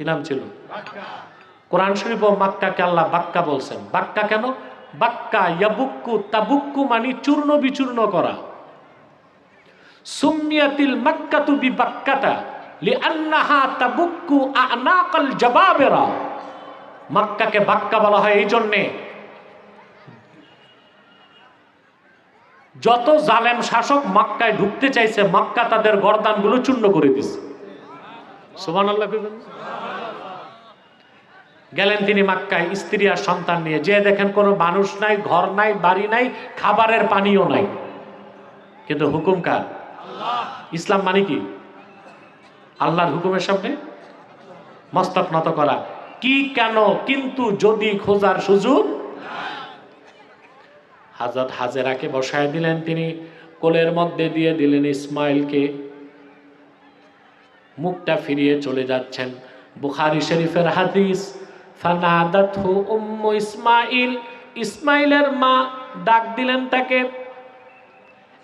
কি নাম ছিল? কোরআন শরীফ ও মাক্কাকে আল্লাহ বাক্কা বলছেন। বাক্কা কেন? বাক্কা ইয়াবুক্কু তাবুক্কু মানে চূর্ণ বিচূর্ণ করা। বি বাক্কাতা লিআন্নাহা তাবুক্কু আনাকাল জবাবেরা। মক্কাকে বাক্কা বলা হয় এই জন্যে। যত জালেম শাসক মক্কায় ঢুকতে চাইছে, মক্কা তাদের গরদানগুলো চূর্ণ করে দিছে। আল্লাহ গেলেন তিনি মাক্কায় স্ত্রী আর সন্তান নিয়ে। যে দেখেন কোনো মানুষ নাই ঘর নাই বাড়ি নাই খাবারের পানিও নাই। কিন্তু হুকুম কার? ইসলাম মানে কি? আল্লাহর হুকুমের সামনে মস্তক নত করা। কি কেন কিন্তু যদি খোঁজার সুযোগ হাজরত হাজেরাকে বসায় দিলেন তিনি কোলের মধ্যে দিয়ে দিলেন ইসমাইলকে। মুখটা ফিরিয়ে চলে যাচ্ছেন। বুখারি শরীফের হাদিস। ইসমাইল। ইসমাইলের মা ডাক দিলেন তাকে।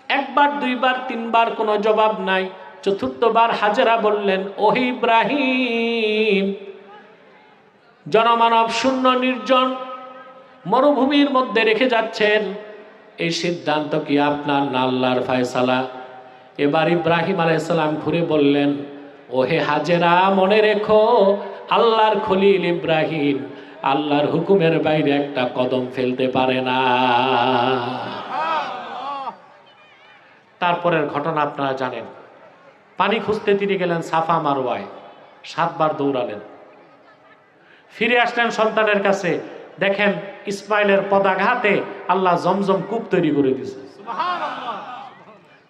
একবার, দুইবার, তিনবার কোনো জবাব নাই। চতুর্থবার হাজেরা বললেন, ওহি ইব্রাহিম, জনমানব শূন্য নির্জন মরুভূমির মধ্যে রেখে যাচ্ছেন। এই সিদ্ধান্ত কি আপনার না আল্লাহর ফায়সালা? এবার ইব্রাহিম আলাইসালাম ঘুরে বললেন, ওহে হাজেরা, মনে রেখো আল্লাহর খলিল ইব্রাহিম আল্লাহর হুকুমের বাইরে একটা কদম ফেলতে পারে না। তারপরের ঘটনা আপনারা জানেন। পানি খুঁজতে তিনি গেলেন সাফা মারওয়ায় সাতবার দৌড়ালেন। ফিরে আসলেন সন্তানের কাছে দেখেন ইসমাইলের পদাঘাতে আল্লাহ জমজম কূপ তৈরি করে দিয়েছে।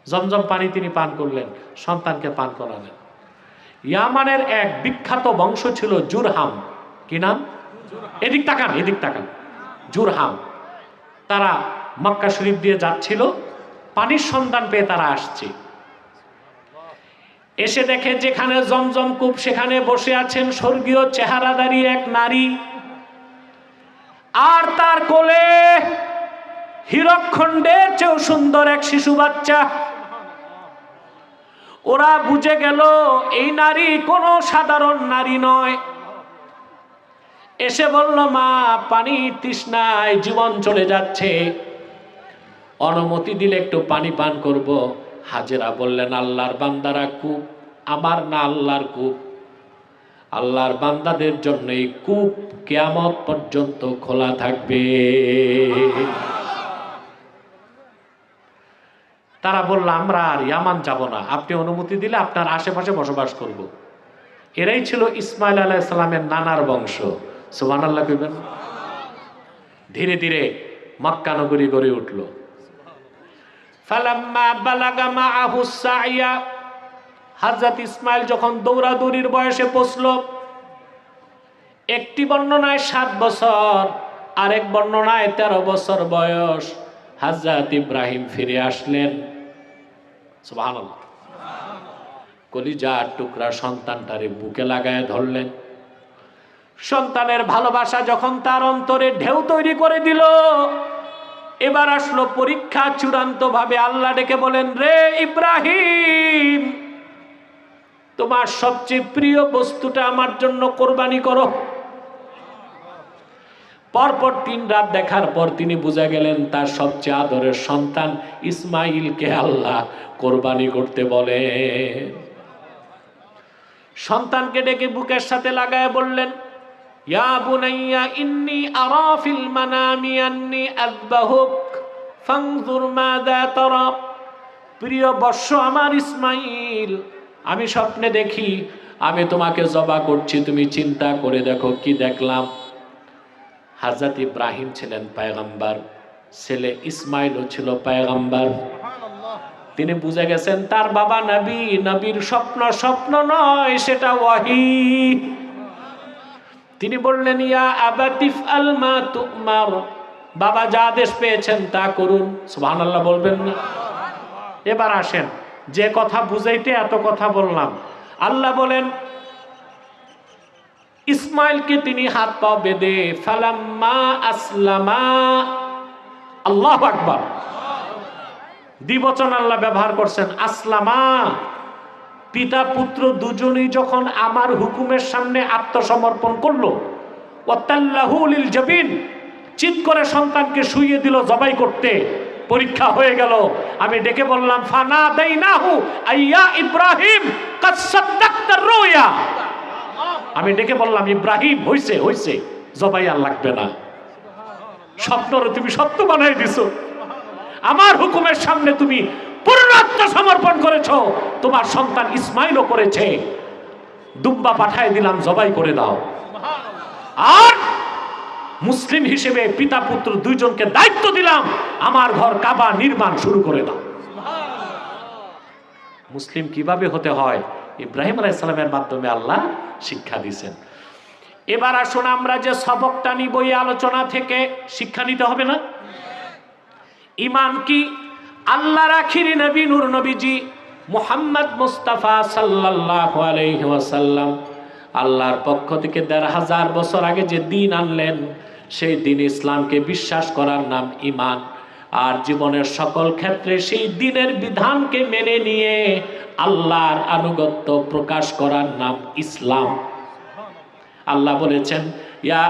জমজম পানি তিনি পান করলেন সন্তানকে পান করালেন। ইয়ামানের এক বিখ্যাত বংশ ছিল জুরহাম। কি নাম? এদিক তাকান এদিক তাকান। জুরহাম। তারা মক্কা শরীফ দিয়ে যাচ্ছিল, পানির সন্ধান পেয়ে তারা আসছে। এসে দেখে যেখানে জমজম কূপ, সেখানে বসে আছেন স্বর্গীয় চেহারাদারি এক নারী। আর তার কোলে হীরকখণ্ডের চেয়েও সুন্দর এক শিশু বাচ্চা। ওরা বুঝে গেল এই নারী কোনো সাধারণ নারী নয়। এসে বলল, মা, পানি তৃষ্ণায় জীবন চলে যাচ্ছে। অনুমতি দিলে একটু পানি পান করব। হাজেরা বললেন, আল্লাহর বান্দারা কূপ, আমার না আল্লাহর কূপ। আল্লাহর বান্দাদের জন্য এই কূপ কেয়ামত পর্যন্ত খোলা থাকবে। তারা বলল, আমরা আর ইয়ামান যাব না। আপনি অনুমতি দিলে আপনার আশেপাশে বসবাস করব। এরাই ছিল ইসমাইল আলাহ ইসলামের নানার বংশ। সুবান আল্লাহ কইবেন? ধীরে ধীরে মক্কা নগরী গড়ে উঠল। হযরত ইসমাইল যখন দৌড়াদৌড়ির বয়সে পৌঁছল, একটি বর্ণনায় সাত বছর, আরেক বর্ণনায় তেরো বছর বয়স হাজরত ইব্রাহিম ফিরে আসলেন। সুবহানাল্লাহ। কলিজার টুকরা সন্তানটারে বুকে লাগায় ধরলেন। সন্তানের ভালোবাসা যখন তার অন্তরে ঢেউ তৈরি করে দিল, এবার আসলো পরীক্ষা চূড়ান্ত ভাবে আল্লাহ ডেকে বলেন, রে ইব্রাহিম, তোমার সবচেয়ে প্রিয় বস্তুটা আমার জন্য কোরবানি করো। পরপর তিন রাত দেখার পর তিনি বুঝে গেলেন তার সবচেয়ে আদরের সন্তান ইসমাইলকে আল্লাহ কোরবানি করতে বলে সন্তানকে ডেকে বুকের সাথে লাগায় বললেন, ইয়া ইন্নি আন্নি প্রিয় বর্ষ আমার ইসমাইল, আমি স্বপ্নে দেখি, আমি তোমাকে জবা করছি, তুমি চিন্তা করে দেখো কি দেখলাম। হাজরত ইব্রাহিম ছিলেন পায়গাম্বার ছেলে ইসমাইলও ছিল পায়গাম্বার। তিনি বুঝে গেছেন তার বাবা নবী নবীর স্বপ্ন স্বপ্ন নয় সেটা ওয়াহি। তিনি বললেন ইয়া আবাতিফ আল মা তুমার বাবা যা আদেশ পেয়েছেন তা করুন। সুবহানাল্লাহ বলবেন না। এবার আসেন যে কথা বুঝাইতে এত কথা বললাম। আল্লাহ বলেন ইসমাইলকে তিনি হাত পা বেঁধে ফালাম্মা আসলামা। আল্লাহ আকবার। দ্বিবচন আল্লাহ ব্যবহার করছেন, আসলামা। পিতা পুত্র দুজনেই যখন আমার হুকুমের সামনে আত্মসমর্পণ করল ওয়াত্তাল্লাহুল জবিন, চিৎ করে সন্তানকে শুইয়ে দিল জবাই করতে। পরীক্ষা হয়ে গেল, আমি ডেকে বললাম ফানা দেই নাহু আইয়া ইব্রাহিম কাসাদ্দাক্তার রোয়া। আমি ডেকে বললাম, ইব্রাহিম, হইছে হইছে, জবাই আর লাগবে না। স্বপ্নরে তুমি সত্য বানাই দিছো। আমার হুকুমের সামনে তুমি পূর্ণাত্ম সমর্পণ করেছ। তোমার সন্তান ইসমাইলও করেছে। দুম্বা পাঠায় দিলাম, জবাই করে দাও। আর মুসলিম হিসেবে পিতা, পুত্র দুইজনকে দায়িত্ব দিলাম, আমার ঘর কাবা নির্মাণ শুরু করে দাও। মুসলিম কীভাবে হতে হয়? ইব্রাহিম আলাইসালামের মাধ্যমে আল্লাহ শিক্ষা দিয়েছেন। এবার আসুন আমরা যে সবকটা নিব এই আলোচনা থেকে, শিক্ষা নিতে হবে না? ইমান কি? আল্লাহর আখিরি নবী নূর নবীজি মুহাম্মদ মুস্তাফা আলাইহি আল্লাহর পক্ষ থেকে দেড় হাজার বছর আগে যে দিন আনলেন, সেই দিন ইসলামকে বিশ্বাস করার নাম ইমান। আর জীবনের সকল ক্ষেত্রে সেই দিনের বিধানকে মেনে নিয়ে আল্লাহর আনুগত্য প্রকাশ করার নাম ইসলাম। আল্লাহ বলেছেন, ইয়া